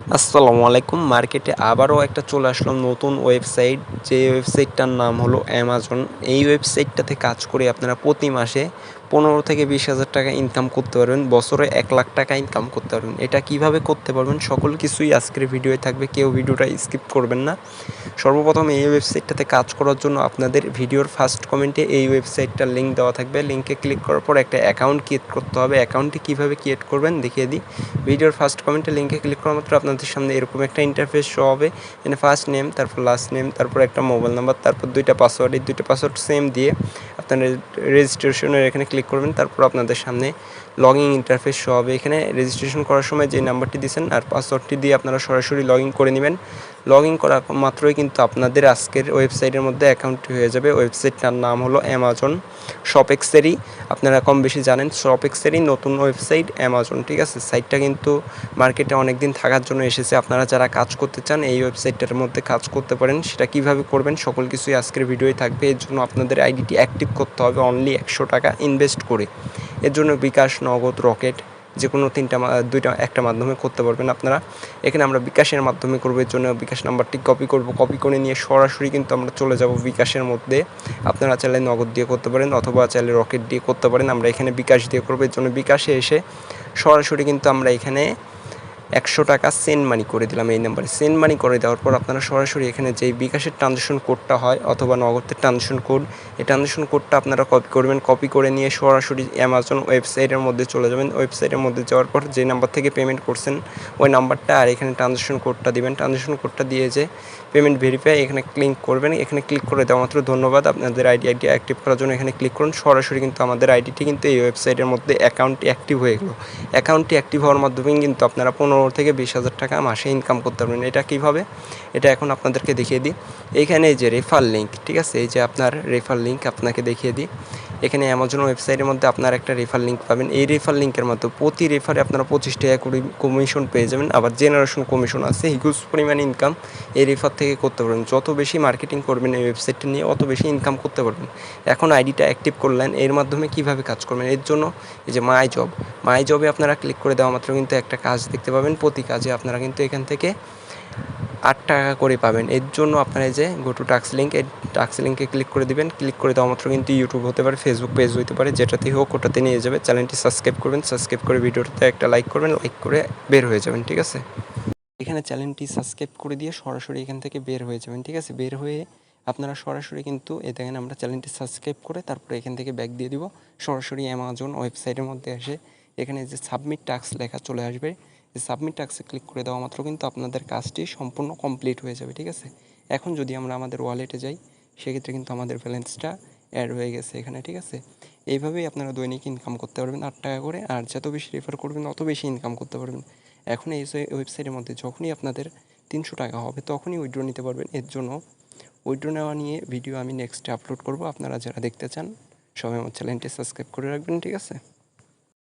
আসসালামু আলাইকুম। মার্কেটে আবারও একটা চলে আসলাম নতুন ওয়েবসাইট। যে ওয়েবসাইটটার নাম হলো অ্যামাজন এই ওয়েবসাইটটাতে কাজ করে আপনারা প্রতি মাসে। পনেরো থেকে বিশ হাজার টাকা ইনকাম করতে পারবেন, বছরে এক লাখ টাকা ইনকাম করতে পারবেন। এটা কীভাবে করতে পারবেন সকল কিছুই আজকের ভিডিওয়ে থাকবে, কেউ ভিডিওটা স্কিপ করবেন না। সর্বপ্রথম এই ওয়েবসাইটটাতে কাজ করার জন্য আপনাদের ভিডিওর ফার্স্ট কমেন্টে এই ওয়েবসাইটটার লিঙ্ক দেওয়া থাকবে। লিঙ্কে ক্লিক করার পর একটা অ্যাকাউন্ট ক্রিয়েট করতে হবে। অ্যাকাউন্টটি কীভাবে ক্রিয়েট করবেন দেখিয়ে দিই। ভিডিওর ফার্স্ট কমেন্টে লিঙ্কে ক্লিক করা মাত্র আপনাদের সামনে এরকম একটা ইন্টারফেস শো হবে। এখানে ফার্স্ট নেম তারপর লাস্ট নেম তারপর একটা মোবাইল নাম্বার তারপর দুইটা পাসওয়ার্ড এই দুইটা পাসওয়ার্ড সেম দিয়ে আপনার রেজিস্ট্রেশনের এখানে ক্লিক করবেন, তারপর আপনাদের সামনে লগ ইন ইন্টারফেস শো হবে। এখানে রেজিস্ট্রেশন করার সময় যে নাম্বারটি দিয়েছেন আর পাসওয়ার্ডটি দিয়ে আপনারা সরাসরি লগ ইন করে নেবেন। লগ ইন করা মাত্রই কিন্তু আপনাদের আজকের ওয়েবসাইটের মধ্যে অ্যাকাউন্টটি হয়ে যাবে। ওয়েবসাইটটার নাম হলো অ্যামাজন শপেক্সেরই আপনারা কম বেশি জানেন শপেক্সেরই নতুন ওয়েবসাইট অ্যামাজন ঠিক আছে? সাইটটা কিন্তু মার্কেটে অনেক দিন থাকার জন্য এসেছে। আপনারা যারা কাজ করতে চান, এই ওয়েবসাইটটার মধ্যে কাজ করতে পারেন। সেটা কীভাবে করবেন, সকল কিছুই আজকের ভিডিওয়ে থাকবে। এর জন্য আপনাদের আইডিটি অ্যাক্টিভ করতে হবে। অনলি একশো টাকা ইনভেস্ট করে। এর জন্য বিকাশ, নগদ, রকেট যে কোনো তিনটা দুইটা একটা মাধ্যমে করতে পারবেন আপনারা। এখানে আমরা বিকাশের মাধ্যমে করব, এর জন্য বিকাশ নাম্বারটি কপি করব। কপি করে নিয়ে সরাসরি কিন্তু আমরা চলে যাব বিকাশের মধ্যে। আপনারা চাইলে নগদ দিয়ে করতে পারেন অথবা চাইলে রকেট দিয়ে করতে পারেন। আমরা এখানে বিকাশ দিয়ে করব, এর জন্য বিকাশে এসে সরাসরি কিন্তু আমরা এখানে একশো টাকা সেন্ড মানি করে দিলাম এই নাম্বারে সেন্ড মানি করে দেওয়ার পর আপনারা সরাসরি এখানে যেই বিকাশের ট্রানজেকশন কোডটা হয় অথবা নগদের ট্রানজেকশন কোড এই ট্রানজেকশন কোডটা আপনারা কপি করবেন কপি করে নিয়ে সরাসরি অ্যামাজন ওয়েবসাইটের মধ্যে চলে যাবেন। ওয়েবসাইটের মধ্যে যাওয়ার পর যে নাম্বার থেকে পেমেন্ট করছেন, ওই নাম্বারটা আর এখানে ট্রানজেকশন কোডটা দিবেন। ট্রানজেকশন কোডটা দিয়ে যে পেমেন্ট ভেরিফাই এখানে ক্লিক করবেন। এখানে ক্লিক করে দেওয়া মাত্র ধন্যবাদ। আপনাদের আইডি আইডি অ্যাক্টিভ করার জন্য এখানে ক্লিক করুন। সরাসরি কিন্তু আমাদের আইডিটি কিন্তু এই ওয়েবসাইটের মধ্যে অ্যাকাউন্টটি অ্যাক্টিভ হয়ে গেলো। অ্যাকাউন্টটি অ্যাক্টিভ হওয়ার মাধ্যমেই কিন্তু আপনারা পনেরো থেকে বিশ হাজার টাকা মাসে ইনকাম করতে পারবেন। এটা কীভাবে? এটা এখন আপনাদেরকে দেখিয়ে দিই। এইখানে এই যে রেফার লিঙ্ক ঠিক আছে? এই যে আপনার রেফার লিঙ্ক আপনাকে দেখিয়ে দিই। এখানে অ্যামাজন ওয়েবসাইটের মধ্যে আপনার একটা রেফার লিঙ্ক পাবেন। এই রেফার লিঙ্কের মধ্যে প্রতি রেফারে আপনারা পঁচিশ টাকা করে কমিশন পেয়ে যাবেন। আবার জেনারেশন কমিশন আছে হিউজ পরিমাণ ইনকাম এই রেফার থেকে করতে পারবেন। যত বেশি মার্কেটিং করবেন এই ওয়েবসাইটটা নিয়ে, অত বেশি ইনকাম করতে পারবেন। এখন আইডিটা অ্যাক্টিভ করলেন, এর মাধ্যমে কীভাবে কাজ করবেন? এর জন্য এই যে মাই জব মাই জবে আপনারা ক্লিক করে দেওয়া মাত্র কিন্তু একটা কাজ দেখতে পাবেন। প্রতি কাজে আপনারা কিন্তু এখান থেকে আট টাকা করে পাবেন। এর জন্য আপনারা যে গো টু টাক্স লিঙ্ক এই টাক্স লিঙ্কে ক্লিক করে দিবেন। ক্লিক করে দেওয়া মাত্র কিন্তু ইউটিউব হতে পারে ফেসবুক পেজ হতে পারে, যেটাতেই হোক ওটাতে নিয়ে যাবে। চ্যানেলটি সাবস্ক্রাইব করবেন সাবস্ক্রাইব করে ভিডিওটাতে একটা লাইক করবেন লাইক করে বের হয়ে যাবেন, ঠিক আছে? এখানে চ্যানেলটি সাবস্ক্রাইব করে দিয়ে সরাসরি এখান থেকে বের হয়ে যাবেন, ঠিক আছে? বের হয়ে আপনারা সরাসরি কিন্তু এ দেখেন আমরা চ্যানেলটি সাবস্ক্রাইব করে তারপরে এখান থেকে ব্যাক দিয়ে দিব। সরাসরি অ্যামাজন ওয়েবসাইটের মধ্যে এসে এখানে যে সাবমিট টাস্ক লেখা চলে আসবে। এই সাবমিট টাস্কে ক্লিক করে দেওয়া মাত্র কিন্তু আপনাদের কাজটি সম্পূর্ণ কমপ্লিট হয়ে যাবে, ঠিক আছে? এখন যদি আমরা আমাদের ওয়ালেটে যাই, সেক্ষেত্রে কিন্তু আমাদের ব্যালেন্সটা অ্যাড হয়ে গেছে এখানে, ঠিক আছে? এইভাবেই আপনারা দৈনিক ইনকাম করতে পারবেন আট টাকা করে, আর যত বেশি রেফার করবেন অত বেশি ইনকাম করতে পারবেন। এখন এই ওয়েবসাইটের মধ্যে যখনই আপনাদের তিনশো টাকা হবে, তখনই উইড্রো নিতে পারবেন। এর জন্য উইড্রো নেওয়া নিয়ে ভিডিও আমি নেক্সটে আপলোড করব। আপনারা যারা দেখতে চান, সবাই আমার চ্যানেলটি সাবস্ক্রাইব করে রাখবেন, ঠিক আছে?